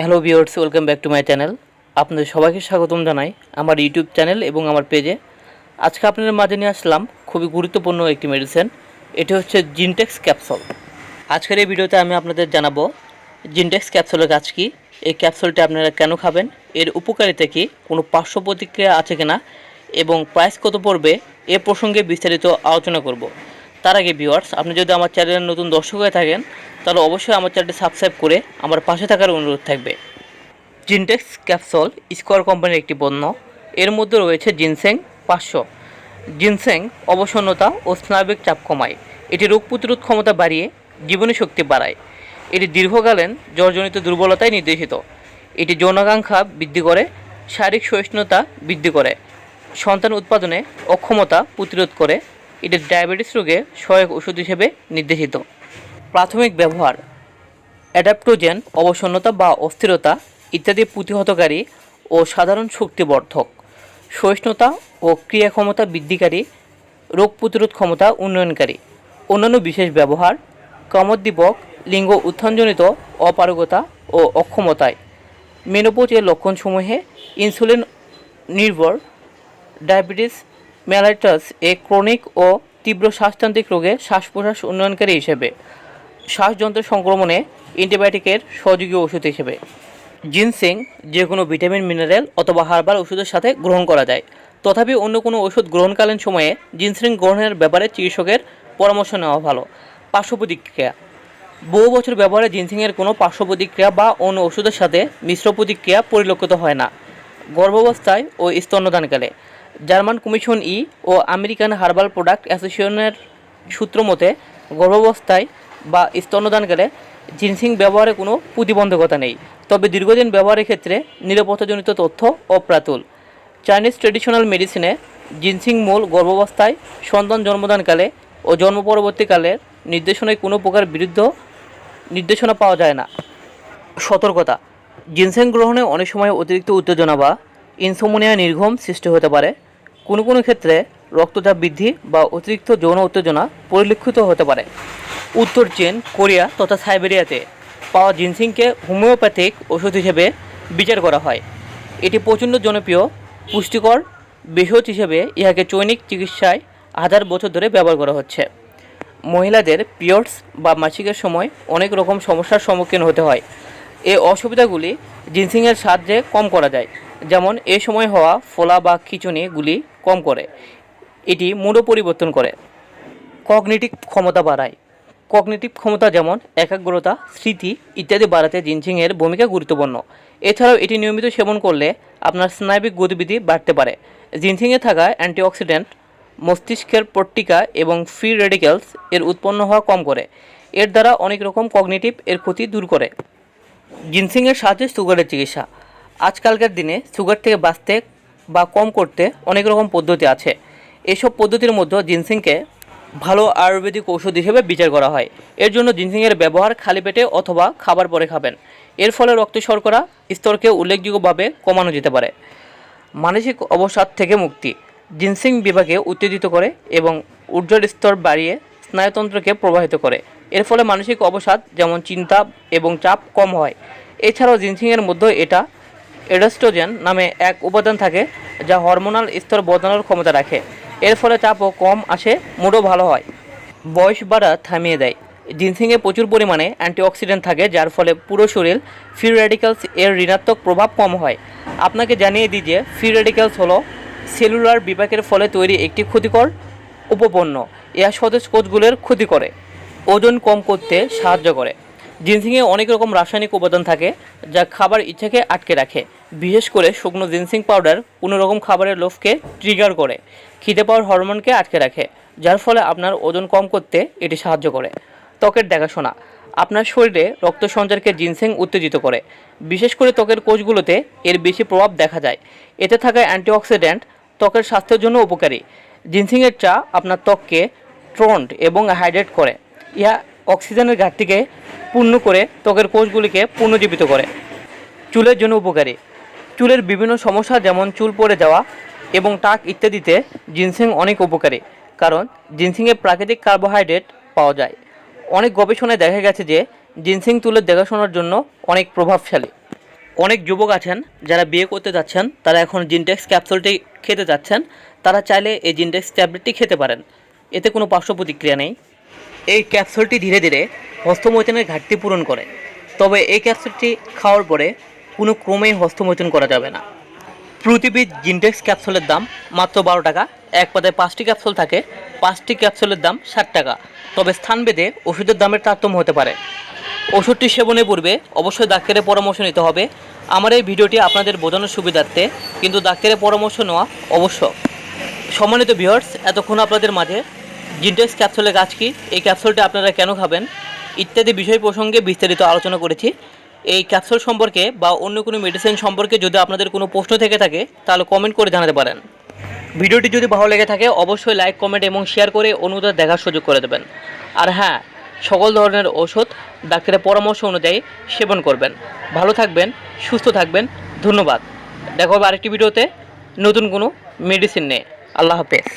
Hello viewers welcome back to my channel আপনাদের সবাইকে স্বাগতম জানাই আমার ইউটিউব চ্যানেল এবং আমার পেজে আজকে আপনাদের মাঝে নিয়ে আসলাম খুবই গুরুত্বপূর্ণ একটি মেডিসিন এটি হচ্ছে জিনটেক্স ক্যাপসুল আজকের এই ভিডিওতে আমি আপনাদের জানাব জিনটেক্স ক্যাপসুলের কাজ কী, এই ক্যাপসুলটি আপনারা কেন খাবেন, এর উপকারিতা কী, কোনো পার্শ্ব প্রতিক্রিয়া আছে কিনা, এবং প্রাইস কত পড়বে, এ প্রসঙ্গে বিস্তারিত আলোচনা করব। তার আগে ভিউয়ার্স আপনি যদি আমার চ্যানেলের নতুন দর্শক হয়ে থাকেন, তাহলে অবশ্যই আমার চ্যানেলটি সাবস্ক্রাইব করে আমার পাশে থাকার অনুরোধ থাকবে। জিনটেক্স ক্যাপসল স্কোয়ার কোম্পানির একটি পণ্য। এর মধ্যে রয়েছে জিনসেং পাঁচশো। জিনসেং অবসন্নতা ও স্নায়বিক চাপ কমায়। এটি রোগ প্রতিরোধ ক্ষমতা বাড়িয়ে জীবনী শক্তি বাড়ায়। এটি দীর্ঘকালীন জ্বরজনিত দুর্বলতায় নির্দেশিত। এটি যৌনাকাঙ্ক্ষা বৃদ্ধি করে, শারীরিক সহিষ্ণুতা বৃদ্ধি করে, সন্তান উৎপাদনে অক্ষমতা প্রতিরোধ করে এটি ডায়াবেটিস রোগে সহায়ক ওষুধ হিসেবে নির্দেশিত। প্রাথমিক ব্যবহার, অ্যাডাপ্টোজেন, অবসন্নতা বা অস্থিরতা ইত্যাদি প্রতিহতকারী ও সাধারণ শক্তিবর্ধক। সহিষ্ণুতা ও ক্রিয়া ক্ষমতা বৃদ্ধিকারী, রোগ প্রতিরোধ ক্ষমতা উন্নয়নকারী। অন্যান্য বিশেষ ব্যবহার, কামোদ্দীপক, লিঙ্গ উত্থানজনিত অপারগতা ও অক্ষমতায়। মেনোপোজের লক্ষণসমূহে ইনসুলিন নির্ভর, ডায়াবেটিস ম্যালাইটাস এ ক্রনিক ও তীব্র শ্বাসতান্ত্রিক রোগে শ্বাস প্রশ্বাস উন্নয়নকারী হিসেবে শ্বাসযন্ত্র সংক্রমণে অ্যান্টিবায়োটিকের সহযোগী ওষুধ হিসেবে। জিনসিং যে কোনো ভিটামিন, মিনারেল অথবা হার্বাল ওষুধের সাথে গ্রহণ করা যায়। তথাপি অন্য কোনো ওষুধ গ্রহণকালীন সময়ে জিনসিং গ্রহণের ব্যাপারে চিকিৎসকের পরামর্শ নেওয়া ভালো। পার্শ্ব প্রতিক্রিয়া বহু বছর ব্যবহারে জিনসিংয়ের কোনো পার্শ্ব প্রতিক্রিয়া বা অন্য ওষুধের সাথে মিশ্র প্রতিক্রিয়া পরিলক্ষিত হয় না। গর্ভাবস্থায় ও স্তন্যদানকালে। জার্মান কমিশন ই ও আমেরিকান হার্বাল প্রোডাক্ট অ্যাসোসিয়েশনের সূত্র মতে, গর্ভাবস্থায় বা স্তন্যদানকালে জিনসিং ব্যবহারে কোনো প্রতিবন্ধকতা নেই। তবে দীর্ঘদিন ব্যবহারের ক্ষেত্রে নিরাপত্তাজনিত তথ্য অপ্রাতুল। চাইনিজ ট্রেডিশনাল মেডিসিনে জিনসিং মূল গর্ভাবস্থায় সন্তান জন্মদানকালে ও জন্ম পরবর্তীকালের নির্দেশনায় কোনো প্রকার বিরুদ্ধ নির্দেশনা পাওয়া যায় না। সতর্কতা। জিনসেং গ্রহণে অনেক সময় অতিরিক্ত উত্তেজনা বা ইনসোমোনিয়া নির্ঘম সৃষ্টি হতে পারে। কোনো কোনো ক্ষেত্রে রক্তচাপ বৃদ্ধি বা অতিরিক্ত যৌন উত্তেজনা পরিলক্ষিত হতে পারে। উত্তর চীন, কোরিয়া তথা সাইবেরিয়াতে পাওয়া জিনসিংকে হোমিওপ্যাথিক ওষুধ হিসেবে বিচার করা হয়। এটি প্রচণ্ড জনপ্রিয়, পুষ্টিকর ভেষজ হিসেবে ইহাকে চৈনিক চিকিৎসায় হাজার বছর ধরে ব্যবহার করা হচ্ছে। মহিলাদের পিরিয়ডস বা মাসিকের সময় অনেক রকম সমস্যার সম্মুখীন হতে হয়। এই অসুবিধাগুলি জিনসিংয়ের সাহায্যে কম করা যায়। যেমন এ সময় হওয়া ফোলা বা খিচুনিগুলি কম করে। এটি মূল্য পরিবর্তন করে। কগনিটিভ ক্ষমতা বাড়ায়। কগনিটিভ ক্ষমতা যেমন একাগ্রতা, স্মৃতি ইত্যাদি বাড়াতে জিনসিংয়ের ভূমিকা গুরুত্বপূর্ণ। এছাড়াও এটি নিয়মিত সেবন করলে আপনার স্নায়বিক গতিবিধি বাড়তে পারে। জিনসিংয়ে থাকা অ্যান্টিঅক্সিডেন্ট, মস্তিষ্কের পট্টিকা এবং ফ্রি রেডিক্যালস এর উৎপন্ন হওয়া কম করে। এর দ্বারা অনেক রকম কগনিটিভ এর ক্ষতি দূর করে। জিনসিংয়ের সাহায্যে সুগারের চিকিৎসা। আজকালকার দিনে সুগার থেকে বাঁচতে বা কম করতে অনেক রকম পদ্ধতি আছে। এসব পদ্ধতির মধ্যে জিনসিংকে ভালো আয়ুর্বেদিক ঔষধ হিসেবে বিচার করা হয়। এর জন্য জিনসিংয়ের ব্যবহার খালি পেটে অথবা খাবার পরে খাবেন। এর ফলে রক্ত শর্করা স্তরকে উল্লেখযোগ্যভাবে কমানো যেতে পারে। মানসিক অবসাদ থেকে মুক্তি। জিনসিং বিভাগে উত্তেজিত করে এবং ঊর্ধ্বের স্তর বাড়িয়ে স্নায়ুতন্ত্রকে প্রবাহিত করে। এর ফলে মানসিক অবসাদ যেমন চিন্তা এবং চাপ কম হয়। এছাড়াও জিনসিংয়ের মধ্যে এটা এডাস্ট্রোজেন নামে এক উপাদান থাকে যা হরমোনাল স্তর বদলানোর ক্ষমতা রাখে। এর ফলে চাপও কম আসে, মুডও ভালো হয়। বয়স বাড়া থামিয়ে দেয়। জিনসিংয়ে প্রচুর পরিমাণে অ্যান্টিঅক্সিডেন্ট থাকে, যার ফলে পুরো শরীর ফ্রি রেডিক্যালস এর ঋণাত্মক প্রভাব কম হয়। আপনাকে জানিয়ে দিই যে, ফ্রি রেডিক্যালস হলো সেলুলার বিপাকের ফলে তৈরি একটি ক্ষতিকর উপপণ্য। ইহা সতেজ কোষগুলোর ক্ষতি করে। ওজন কম করতে সাহায্য করে। জিনসিংয়ে অনেক রকম রাসায়নিক উপাদান থাকে যা খাবার ইচ্ছাকে আটকে রাখে। বিশেষ করে শুকনো জিনসিং পাউডার কোনো রকম খাবারের লোভকে ট্রিগার করে, খিদে পাওয়ার হরমোনকে আটকে রাখে, যার ফলে আপনার ওজন কম করতে এটি সাহায্য করে। ত্বকের দেখাশোনা, আপনার শরীরে রক্ত সঞ্চারকে জিনসিং উত্তেজিত করে। বিশেষ করে ত্বকের কোষগুলোতে এর বেশি প্রভাব দেখা যায়। এতে থাকা অ্যান্টিঅক্সিডেন্ট ত্বকের স্বাস্থ্যের জন্য উপকারী। জিনসিংয়ের চা আপনার ত্বককে ট্রন্ড এবং হাইড্রেট করে। ইহা অক্সিজেনের ঘাটতিকে পূর্ণ করে ত্বকের কোষগুলিকে পুনর্জীবিত করে। চুলের জন্য উপকারী। চুলের বিভিন্ন সমস্যা যেমন চুল পড়ে যাওয়া এবং টাক ইত্যাদিতে জিনসিং অনেক উপকারী, কারণ জিনসিংয়ে প্রাকৃতিক কার্বোহাইড্রেট পাওয়া যায়। অনেক গবেষণায় দেখা গেছে যে জিনসিং চুলের দেখাশোনার জন্য অনেক প্রভাবশালী। অনেক যুবক আছেন যারা বিয়ে করতে যাচ্ছেন, তারা এখন জিনটেক্স ক্যাপসুলটি খেতে যাচ্ছেন, তারা চাইলে এই জিনটেক্স ট্যাবলেটটি খেতে পারেন। এতে কোনো পার্শ্ব প্রতিক্রিয়া নেই। এই ক্যাপসুলটি ধীরে ধীরে হস্তমৈথুনের ঘাটতি পূরণ করে। তবে এই ক্যাপসুলটি খাওয়ার পরে কোনো ক্রমেই হস্তমৈথুন করা যাবে না। প্রতিবিধ জিনটেক্স ক্যাপসুলের দাম মাত্র বারো টাকা। এক পাতায় পাঁচটি ক্যাপসুল থাকে, পাঁচটি ক্যাপসুলের দাম ষাট টাকা। তবে স্থানভেদে ওষুধের দামের তারতম্য হতে পারে। ওষুধটি সেবনের পূর্বে অবশ্যই ডাক্তারের পরামর্শ নিতে হবে। আমার এই ভিডিওটি আপনাদের বোঝানোর সুবিধার্থে, কিন্তু ডাক্তারের পরামর্শ নেওয়া অবশ্য। সম্মানিত ভিউয়ার্স, এতক্ষণ আপনাদের মাঝে জিনটেক্স ক্যাপসুলের কাজ কি? এই ক্যাপসুলটা আপনারা কেন খাবেন? ইত্যাদি বিষয় প্রসঙ্গে বিস্তারিত আলোচনা করেছি। এই ক্যাপসুল সম্পর্কে বা অন্য কোনো মেডিসিন সম্পর্কে যদি আপনাদের কোনো প্রশ্ন থেকে থাকে, তাহলে কমেন্ট করে জানাতে পারেন। ভিডিওটি যদি ভালো লেগে থাকে, অবশ্যই লাইক কমেন্ট এবং শেয়ার করে অনুদার দেখার সুযোগ করে দেবেন। আর হ্যাঁ সকল ধরনের ওষুধ ডাক্তারের পরামর্শ অনুযায়ী সেবন করবেন। ভালো থাকবেন, সুস্থ থাকবেন, ধন্যবাদ। দেখা হবে আরেকটি ভিডিওতে নতুন কোনো মেডিসিন নিয়ে। আল্লাহ হাফেজ।